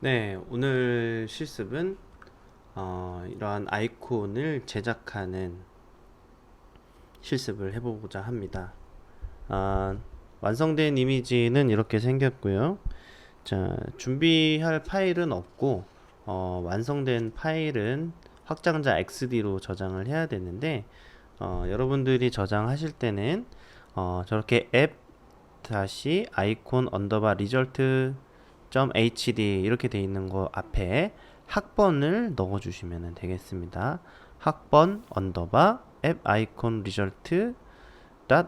네, 오늘 실습은 어, 이러한 아이콘을 제작하는 실습을 해보고자 합니다. 아, 완성된 이미지는 이렇게 생겼고요. 자, 준비할 파일은 없고 어, 완성된 파일은 확장자 XD로 저장을 해야 되는데 어, 여러분들이 저장하실 때는 어, 저렇게 앱 다시 아이콘 언더바 리절트 .hd 이렇게 돼 있는 거 앞에 학번을 넣어 주시면 되겠습니다. 학번 언더바 앱 아이콘 리절트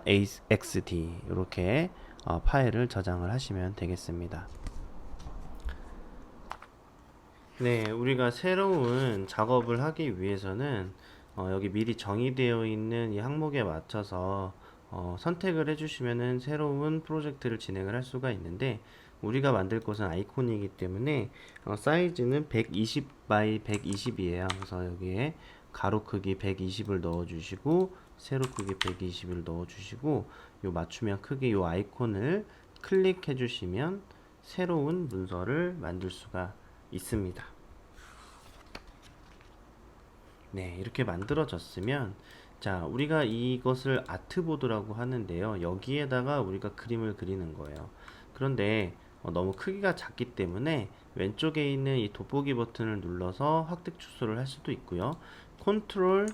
.xd 이렇게 어, 파일을 저장을 하시면 되겠습니다. 네, 우리가 새로운 작업을 하기 위해서는 어, 여기 미리 정의되어 있는 이 항목에 맞춰서 어, 선택을 해주시면은 새로운 프로젝트를 진행을 할 수가 있는데 우리가 만들 것은 아이콘이기 때문에 어, 사이즈는 120 by 120이에요. 그래서 여기에 가로 크기 120을 넣어주시고 세로 크기 120을 넣어주시고 요 맞춤형 크기 요 아이콘을 클릭해 주시면 새로운 문서를 만들 수가 있습니다. 네, 이렇게 만들어졌으면 자, 우리가 이것을 아트보드라고 하는데요. 여기에다가 우리가 그림을 그리는 거예요. 그런데 어, 너무 크기가 작기 때문에 왼쪽에 있는 이 돋보기 버튼을 눌러서 확대 축소를 할 수도 있고요. 컨트롤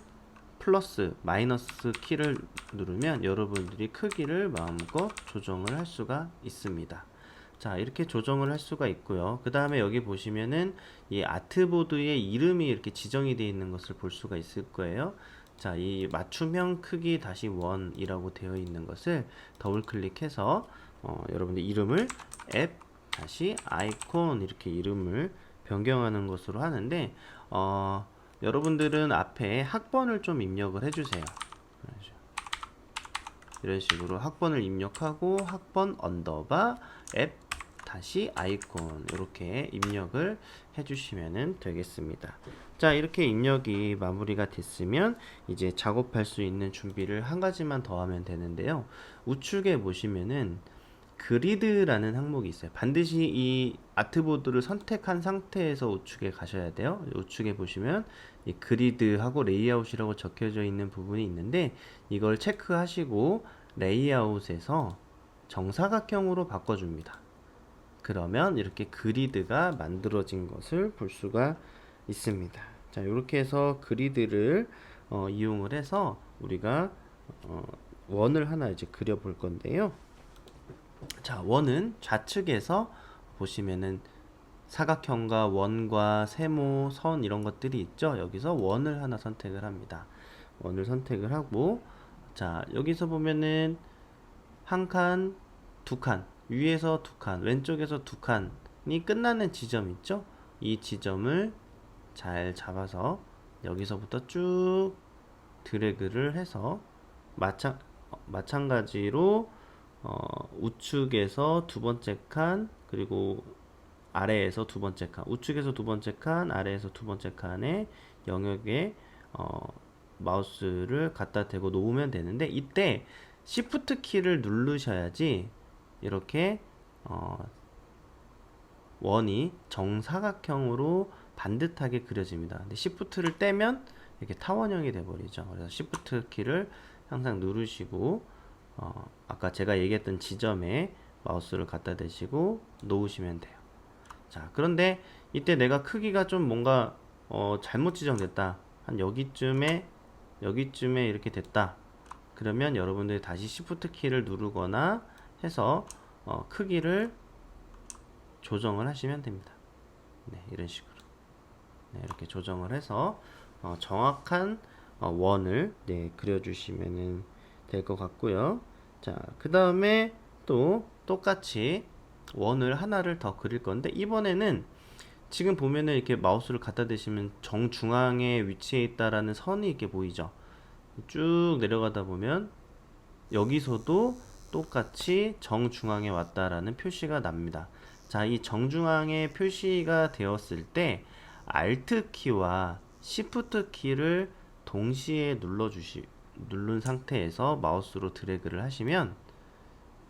플러스 마이너스 키를 누르면 여러분들이 크기를 마음껏 조정을 할 수가 있습니다. 자, 이렇게 조정을 할 수가 있고요. 그 다음에 여기 보시면은 이 아트보드의 이름이 이렇게 지정이 되어 있는 것을 볼 수가 있을 거예요. 자, 이 맞춤형 크기 다시 원이라고 되어 있는 것을 더블 클릭해서 어, 여러분들 이름을 앱 다시 아이콘 이렇게 이름을 변경하는 것으로 하는데 어, 여러분들은 앞에 학번을 좀 입력을 해주세요. 이런 식으로 학번을 입력하고 학번 언더바 앱 다시 아이콘 이렇게 입력을 해주시면 되겠습니다. 자 이렇게 입력이 마무리가 됐으면 이제 작업할 수 있는 준비를 한 가지만 더 하면 되는데요. 우측에 보시면은 그리드라는 항목이 있어요. 반드시 이 아트보드를 선택한 상태에서 우측에 가셔야 돼요. 우측에 보시면 이 그리드하고 레이아웃이라고 적혀져 있는 부분이 있는데 이걸 체크하시고 레이아웃에서 정사각형으로 바꿔줍니다. 그러면 이렇게 그리드가 만들어진 것을 볼 수가 있습니다. 자, 이렇게 해서 그리드를 어, 이용을 해서 우리가 어, 원을 하나 이제 그려 볼 건데요. 자, 원은 좌측에서 보시면은 사각형과 원과 세모, 선 이런 것들이 있죠. 여기서 원을 하나 선택을 합니다. 원을 선택을 하고 자, 여기서 보면은 한 칸, 두 칸, 위에서 두 칸, 왼쪽에서 두 칸이 끝나는 지점 있죠? 이 지점을 잘 잡아서 여기서부터 쭉 드래그를 해서 마찬, 어, 마찬가지로 어, 우측에서 두 번째 칸 그리고 아래에서 두 번째 칸 우측에서 두 번째 칸 아래에서 두 번째 칸의 영역에 어, 마우스를 갖다 대고 놓으면 되는데 이때 Shift 키를 누르셔야지 이렇게 어, 원이 정사각형으로 반듯하게 그려집니다. 근데 Shift를 떼면 이렇게 타원형이 돼버리죠. 그래서 Shift 키를 항상 누르시고 어, 아까 제가 얘기했던 지점에 마우스를 갖다 대시고 놓으시면 돼요. 자, 그런데 이때 내가 크기가 좀 뭔가 어, 잘못 지정됐다. 한 여기쯤에 여기쯤에 이렇게 됐다. 그러면 여러분들이 다시 Shift 키를 누르거나 해서 어, 크기를 조정을 하시면 됩니다. 네, 이런 식으로. 네, 이렇게 조정을 해서 어, 정확한 어, 원을 네, 그려주시면 될 것 같고요. 자, 그 다음에 또 똑같이 원을 하나를 더 그릴 건데 이번에는 지금 보면은 이렇게 마우스를 갖다 대시면 정중앙에 위치해 있다라는 선이 이렇게 보이죠. 쭉 내려가다 보면 여기서도 똑같이 정중앙에 왔다라는 표시가 납니다. 자, 이 정중앙에 표시가 되었을 때 Alt 키와 Shift 키를 동시에 눌러 주시 누른 상태에서 마우스로 드래그를 하시면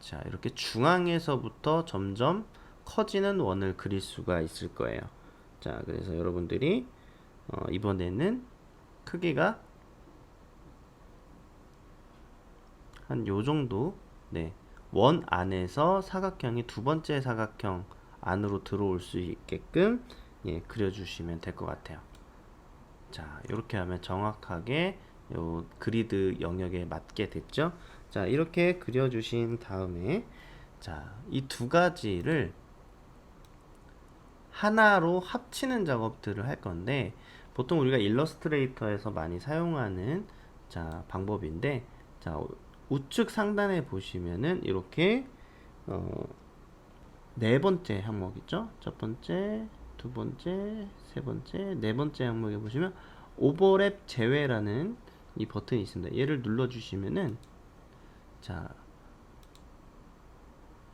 자, 이렇게 중앙에서부터 점점 커지는 원을 그릴 수가 있을 거예요. 자, 그래서 여러분들이 어, 이번에는 크기가 한 요 정도 네. 원 안에서 사각형이 두 번째 사각형 안으로 들어올 수 있게끔 예, 그려주시면 될 것 같아요. 자, 이렇게 하면 정확하게 요 그리드 영역에 맞게 됐죠. 자, 이렇게 그려주신 다음에 자, 이 두 가지를 하나로 합치는 작업들을 할 건데 보통 우리가 일러스트레이터에서 많이 사용하는 자, 방법인데 자, 우측 상단에 보시면은 이렇게 어, 네 번째 항목 있죠? 첫 번째, 두 번째, 세 번째, 네 번째 항목에 보시면 오버랩 제외라는 이 버튼이 있습니다. 얘를 눌러 주시면은 자,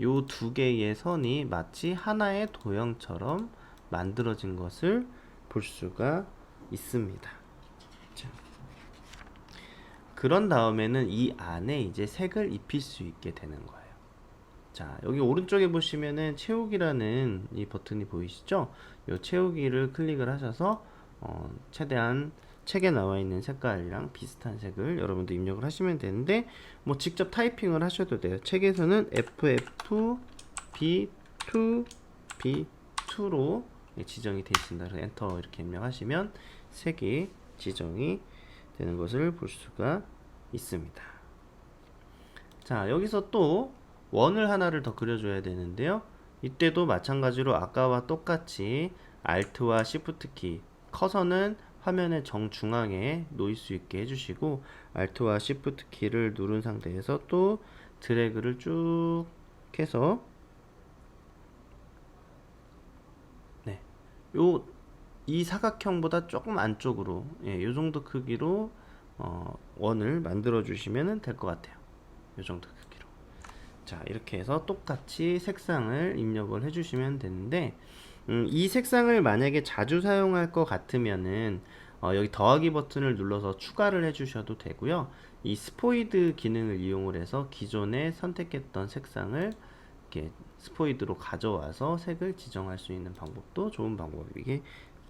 요 두 개의 선이 마치 하나의 도형처럼 만들어진 것을 볼 수가 있습니다. 자, 그런 다음에는 이 안에 이제 색을 입힐 수 있게 되는 거예요. 자, 여기 오른쪽에 보시면은 채우기라는 이 버튼이 보이시죠? 이 채우기를 클릭을 하셔서 어, 최대한 책에 나와 있는 색깔이랑 비슷한 색을 여러분도 입력을 하시면 되는데 뭐 직접 타이핑을 하셔도 돼요. 책에서는 FF B2 B2로 지정이 되어 있습니다. 그래서 엔터 이렇게 입력하시면 색이 지정이 되는 것을 볼 수가 있습니다. 자, 여기서 또 원을 하나를 더 그려줘야 되는데요. 이때도 마찬가지로 아까와 똑같이 Alt와 Shift 키, 커서는 화면의 정중앙에 놓일 수 있게 해주시고 Alt와 Shift 키를 누른 상태에서 또 드래그를 쭉 해서 네, 요 이 사각형보다 조금 안쪽으로 예, 요 정도 크기로 어, 원을 만들어 주시면 될 것 같아요. 요 정도 크기로. 자, 이렇게 해서 똑같이 색상을 입력을 해주시면 되는데, 음, 이 색상을 만약에 자주 사용할 것 같으면은, 어, 여기 더하기 버튼을 눌러서 추가를 해주셔도 되고요. 이 스포이드 기능을 이용을 해서 기존에 선택했던 색상을 이렇게 스포이드로 가져와서 색을 지정할 수 있는 방법도 좋은 방법이게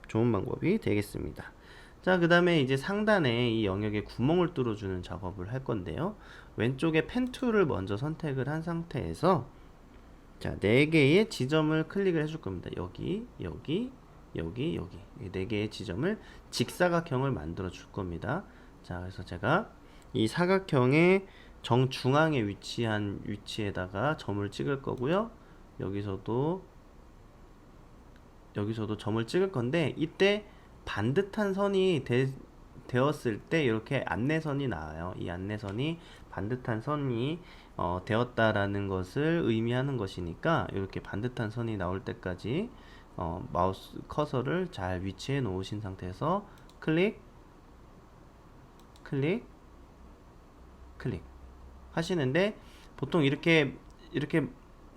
좋은 방법이 되겠습니다. 자, 그 다음에 이제 상단에 이 영역에 구멍을 뚫어주는 작업을 할 건데요. 왼쪽에 펜 툴을 먼저 선택을 한 상태에서 자, 네 개의 지점을 클릭을 해줄 겁니다. 여기, 여기, 여기, 여기. 이네 개의 지점을 직사각형을 만들어 줄 겁니다. 자, 그래서 제가 이 사각형의 정중앙에 위치한 위치에다가 점을 찍을 거고요. 여기서도 여기서도 점을 찍을 건데 이때 반듯한 선이 되, 되었을 때 이렇게 안내선이 나와요. 이 안내선이 반듯한 선이 어, 되었다라는 것을 의미하는 것이니까 이렇게 반듯한 선이 나올 때까지 어, 마우스 커서를 잘 위치해 놓으신 상태에서 클릭 클릭 클릭 하시는데 보통 이렇게 이렇게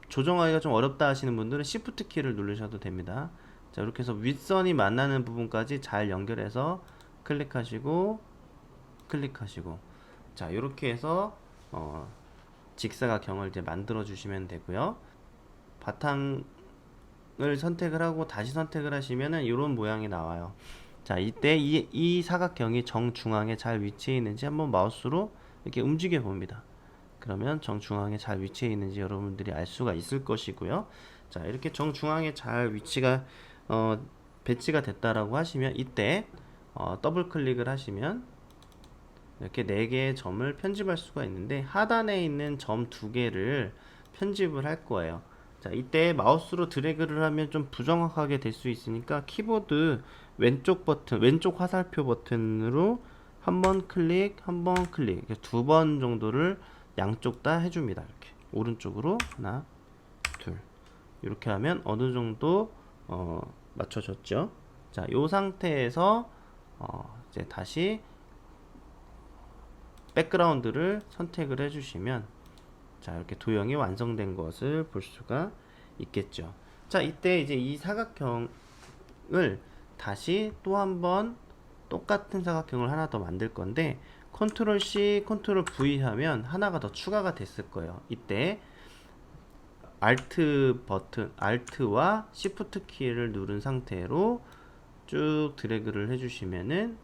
조정하기가 좀 어렵다 하시는 분들은 Shift 키를 누르셔도 됩니다. 자, 이렇게 해서 윗선이 만나는 부분까지 잘 연결해서 클릭하시고 클릭하시고 자, 이렇게 해서 어, 직사각형을 이제 만들어 주시면 되고요. 바탕을 선택을 하고 다시 선택을 하시면은 이런 모양이 나와요. 자, 이때 이, 이 사각형이 정중앙에 잘 위치해 있는지 한번 마우스로 이렇게 움직여 봅니다. 그러면 정중앙에 잘 위치해 있는지 여러분들이 알 수가 있을 것이고요. 자, 이렇게 정중앙에 잘 위치가 어, 배치가 됐다라고 하시면 이때 어, 더블 클릭을 하시면 이렇게 네 개의 점을 편집할 수가 있는데 하단에 있는 점두 개를 편집을 할 거예요. 자, 이때 마우스로 드래그를 하면 좀 부정확하게 될 수 있으니까 키보드 왼쪽 버튼, 왼쪽 화살표 버튼으로 한 번 클릭, 한 번 클릭, 두 번 정도를 양쪽 다 해줍니다. 이렇게 오른쪽으로 하나, 둘 이렇게 하면 어느 정도 어, 맞춰졌죠. 자, 이 상태에서 어, 이제 다시 백그라운드를 선택을 해주시면 자 이렇게 도형이 완성된 것을 볼 수가 있겠죠. 자 이때 이제 이 사각형을 다시 또 한번 똑같은 사각형을 하나 더 만들 건데 컨트롤 C, 컨트롤 V 하면 하나가 더 추가가 됐을 거예요. 이때 Alt 버튼, Alt와 Shift 키를 누른 상태로 쭉 드래그를 해주시면은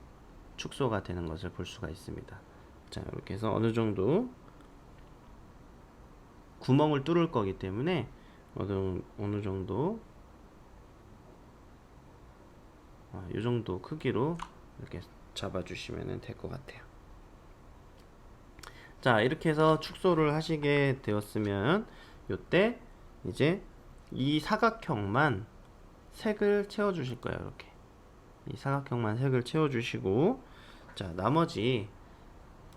축소가 되는 것을 볼 수가 있습니다. 자, 이렇게 해서 어느 정도 구멍을 뚫을 거기 때문에 어느, 어느 정도 아, 이 정도 크기로 이렇게 잡아주시면 될 것 같아요. 자, 이렇게 해서 축소를 하시게 되었으면 요때 이제 이 사각형만 색을 채워 주실 거예요. 이렇게. 이 사각형만 색을 채워 주시고 자, 나머지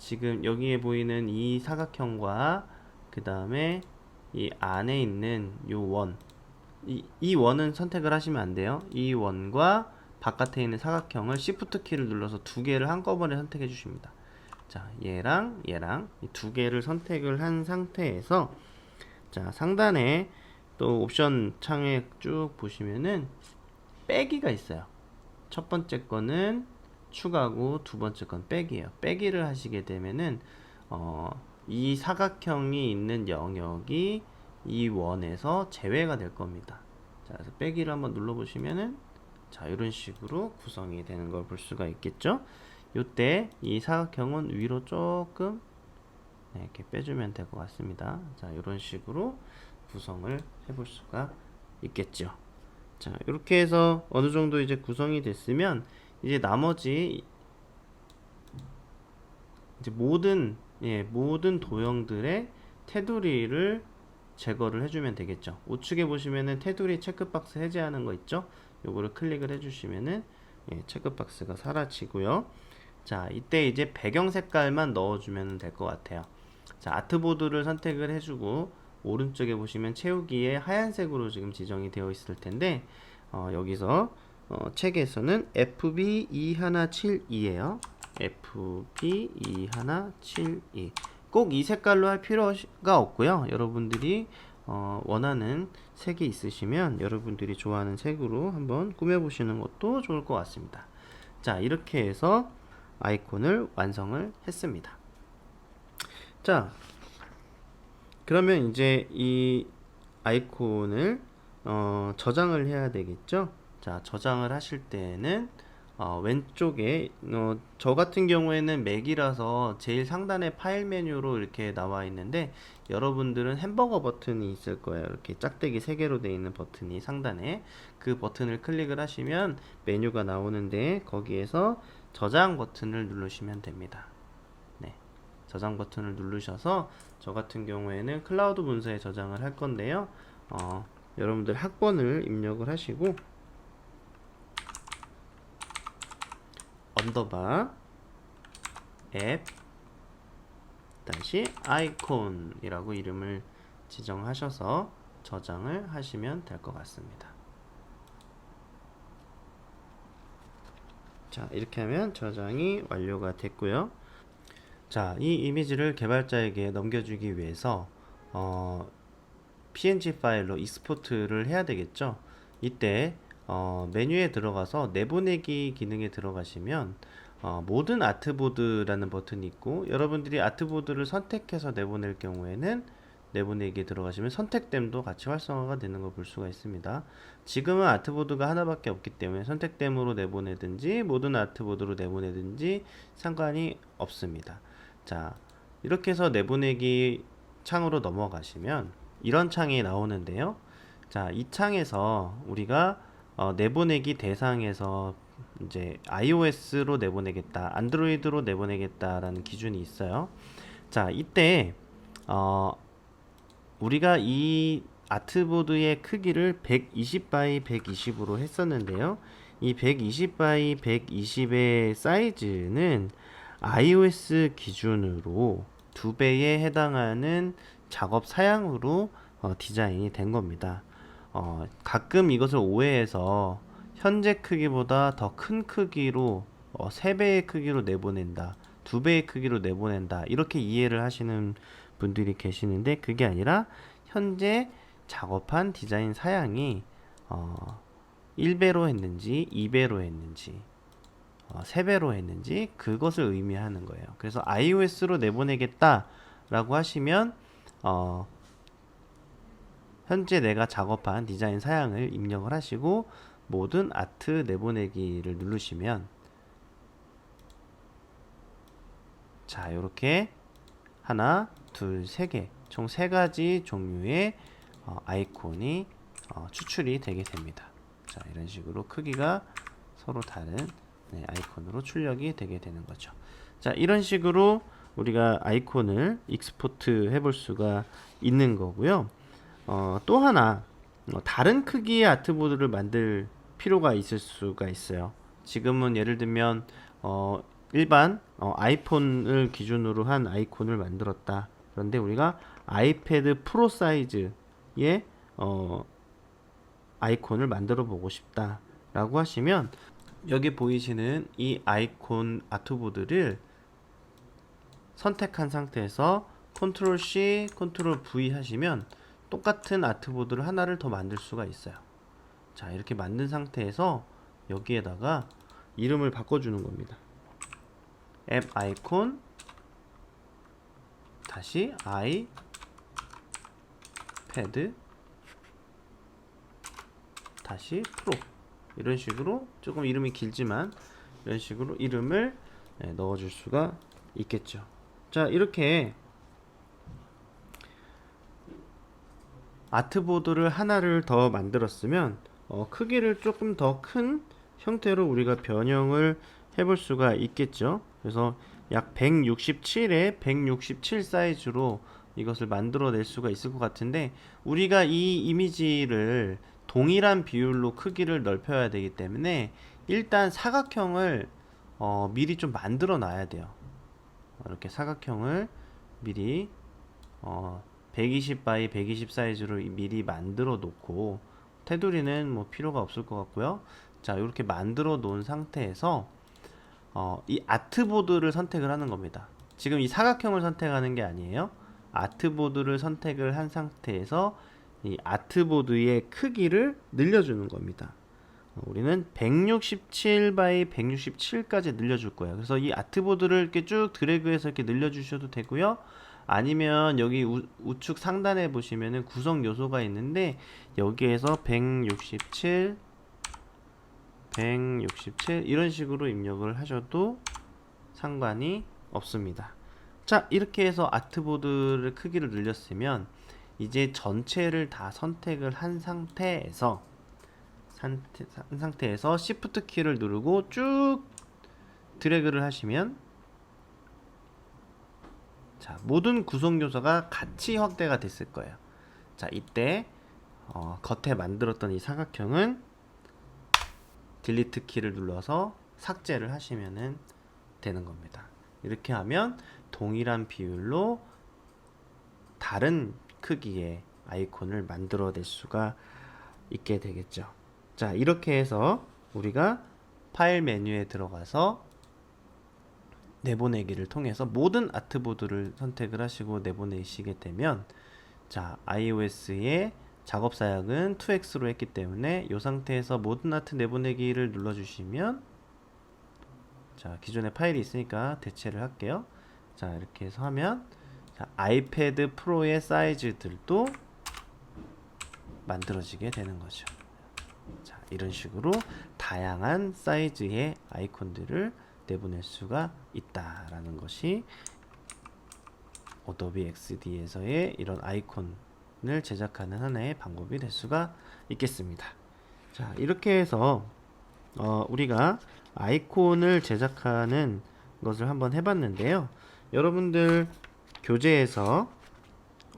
지금 여기에 보이는 이 사각형과 그 다음에 이 안에 있는 요 원. 이, 이 원은 선택을 하시면 안 돼요. 이 원과 바깥에 있는 사각형을 Shift 키를 눌러서 두 개를 한꺼번에 선택해 주십니다. 자, 얘랑 얘랑 이두 개를 선택을 한 상태에서 자, 상단에 또 옵션 창에 쭉 보시면은 빼기가 있어요. 첫 번째 거는 추가고 두 번째 건 빼기예요. 빼기를 하시게 되면은 어, 이 사각형이 있는 영역이 이 원에서 제외가 될 겁니다. 자, 그래서 빼기를 한번 눌러 보시면은 자, 이런 식으로 구성이 되는 걸 볼 수가 있겠죠? 요때 이 사각형은 위로 조금 네, 이렇게 빼주면 될 것 같습니다. 자, 이런 식으로 구성을 해볼 수가 있겠죠. 자, 이렇게 해서 어느 정도 이제 구성이 됐으면 이제 나머지 이제 모든 예, 모든 도형들의 테두리를 제거를 해주면 되겠죠. 우측에 보시면은 테두리 체크박스 해제하는 거 있죠? 요거를 클릭을 해주시면은 예, 체크박스가 사라지고요. 자, 이때 이제 배경 색깔만 넣어주면 될 것 같아요. 자, 아트보드를 선택을 해주고 오른쪽에 보시면 채우기에 하얀색으로 지금 지정이 되어 있을 텐데 어, 여기서 어, 책에서는 FB2172예요. FB2172. 꼭 이 색깔로 할 필요가 없고요. 여러분들이 어, 원하는 색이 있으시면 여러분들이 좋아하는 색으로 한번 꾸며보시는 것도 좋을 것 같습니다. 자, 이렇게 해서 아이콘을 완성을 했습니다. 자, 그러면 이제 이 아이콘을 어, 저장을 해야 되겠죠? 자, 저장을 하실 때는 어, 왼쪽에 어, 저 같은 경우에는 맥이라서 제일 상단에 파일 메뉴로 이렇게 나와 있는데 여러분들은 햄버거 버튼이 있을 거예요. 이렇게 짝대기 3개로 되어 있는 버튼이 상단에 그 버튼을 클릭을 하시면 메뉴가 나오는데 거기에서 저장 버튼을 누르시면 됩니다. 네. 저장 버튼을 누르셔서 저 같은 경우에는 클라우드 문서에 저장을 할 건데요. 어, 여러분들 학번을 입력을 하시고 언더바 앱 다시 아이콘이라고 이름을 지정하셔서 저장을 하시면 될 것 같습니다. 자, 이렇게 하면 저장이 완료가 됐고요. 자, 이 이미지를 개발자에게 넘겨주기 위해서 어, PNG 파일로 익스포트를 해야 되겠죠. 이때 어, 메뉴에 들어가서 내보내기 기능에 들어가시면 어, 모든 아트보드라는 버튼이 있고 여러분들이 아트보드를 선택해서 내보낼 경우에는 내보내기에 들어가시면 선택됨도 같이 활성화가 되는 걸 볼 수가 있습니다. 지금은 아트보드가 하나밖에 없기 때문에 선택됨으로 내보내든지 모든 아트보드로 내보내든지 상관이 없습니다. 자, 이렇게 해서 내보내기 창으로 넘어가시면 이런 창이 나오는데요. 자, 이 창에서 우리가 어, 내보내기 대상에서 이제 iOS로 내보내겠다, 안드로이드로 내보내겠다라는 기준이 있어요. 자, 이때 어, 우리가 이 아트보드의 크기를 120 by 120으로 했었는데요. 이 120 by 120의 사이즈는 iOS 기준으로 두 배에 해당하는 작업 사양으로 어, 디자인이 된 겁니다. 어, 가끔 이것을 오해해서 현재 크기보다 더 큰 크기로 어, 3배의 크기로 내보낸다. 2배의 크기로 내보낸다. 이렇게 이해를 하시는 분들이 계시는데 그게 아니라 현재 작업한 디자인 사양이 어, 1배로 했는지 2배로 했는지 어, 3배로 했는지 그것을 의미하는 거예요. 그래서 iOS로 내보내겠다 라고 하시면 어, 현재 내가 작업한 디자인 사양을 입력을 하시고 모든 아트 내보내기를 누르시면 자 이렇게 하나 둘 세 개 총 세 가지 종류의 어, 아이콘이 어, 추출이 되게 됩니다. 자 이런 식으로 크기가 서로 다른 네, 아이콘으로 출력이 되게 되는 거죠. 자 이런 식으로 우리가 아이콘을 익스포트 해볼 수가 있는 거고요 어, 또 하나 어, 다른 크기의 아트보드를 만들 필요가 있을 수가 있어요. 지금은 예를 들면 어, 일반 어, 아이폰을 기준으로 한 아이콘을 만들었다. 그런데 우리가 아이패드 프로 사이즈의 어, 아이콘을 만들어 보고 싶다 라고 하시면 여기 보이시는 이 아이콘 아트보드를 선택한 상태에서 컨트롤 C, 컨트롤 V 하시면 똑같은 아트보드를 하나를 더 만들 수가 있어요. 자, 이렇게 만든 상태에서 여기에다가 이름을 바꿔주는 겁니다. 앱 아이콘 다시 아이 패드 다시 프로 이런 식으로 조금 이름이 길지만 이런 식으로 이름을 네, 넣어줄 수가 있겠죠. 자 이렇게 아트보드를 하나를 더 만들었으면 어, 크기를 조금 더 큰 형태로 우리가 변형을 해볼 수가 있겠죠. 그래서 약 167에 167 사이즈로 이것을 만들어낼 수가 있을 것 같은데 우리가 이 이미지를 동일한 비율로 크기를 넓혀야 되기 때문에 일단 사각형을 어, 미리 좀 만들어 놔야 돼요. 이렇게 사각형을 미리 어, 120 바이 120 사이즈로 미리 만들어 놓고 테두리는 뭐 필요가 없을 것 같고요. 자 이렇게 만들어 놓은 상태에서 어, 이 아트보드를 선택을 하는 겁니다. 지금 이 사각형을 선택하는 게 아니에요. 아트보드를 선택을 한 상태에서 이 아트보드의 크기를 늘려주는 겁니다. 어, 우리는 167 바이 167까지 늘려줄 거예요. 그래서 이 아트보드를 이렇게 쭉 드래그해서 이렇게 늘려주셔도 되고요. 아니면 여기 우, 우측 상단에 보시면은 구성 요소가 있는데 여기에서 167 167 이런 식으로 입력을 하셔도 상관이 없습니다. 자, 이렇게 해서 아트보드를 크기를 늘렸으면 이제 전체를 다 선택을 한 상태에서 상태, 한 상태에서 Shift 키를 누르고 쭉 드래그를 하시면 자, 모든 구성 요소가 같이 확대가 됐을 거예요. 자, 이때 어, 겉에 만들었던 이 사각형은 딜리트 키를 눌러서 삭제를 하시면 되는 겁니다. 이렇게 하면 동일한 비율로 다른 크기의 아이콘을 만들어낼 수가 있게 되겠죠. 자, 이렇게 해서 우리가 파일 메뉴에 들어가서 내보내기를 통해서 모든 아트보드를 선택을 하시고 내보내시게 되면 자, iOS의 작업 사양은 2x로 했기 때문에 이 상태에서 모든 아트 내보내기를 눌러주시면 자 기존에 파일이 있으니까 대체를 할게요. 자 이렇게 해서 하면 자, 아이패드 프로의 사이즈들도 만들어지게 되는 거죠. 자 이런 식으로 다양한 사이즈의 아이콘들을 내보낼 수가 있다라는 것이 어도비 XD에서의 이런 아이콘 을 제작하는 하나의 방법이 될 수가 있겠습니다. 자, 이렇게 해서 어, 우리가 아이콘을 제작하는 것을 한번 해봤는데요. 여러분들 교재에서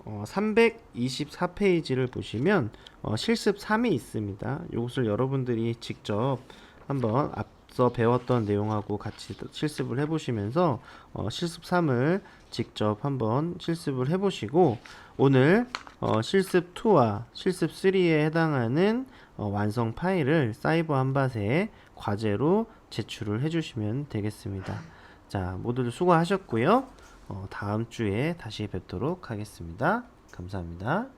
어, 324페이지를 보시면 어, 실습 3이 있습니다. 이것을 여러분들이 직접 한번 앞서 배웠던 내용하고 같이 실습을 해보시면서 어, 실습 3을 직접 한번 실습을 해보시고 오늘 어, 실습 2와 실습 3에 해당하는 어, 완성 파일을 사이버 한밭에 과제로 제출을 해주시면 되겠습니다. 자, 모두들 수고하셨고요. 어, 다음 주에 다시 뵙도록 하겠습니다. 감사합니다.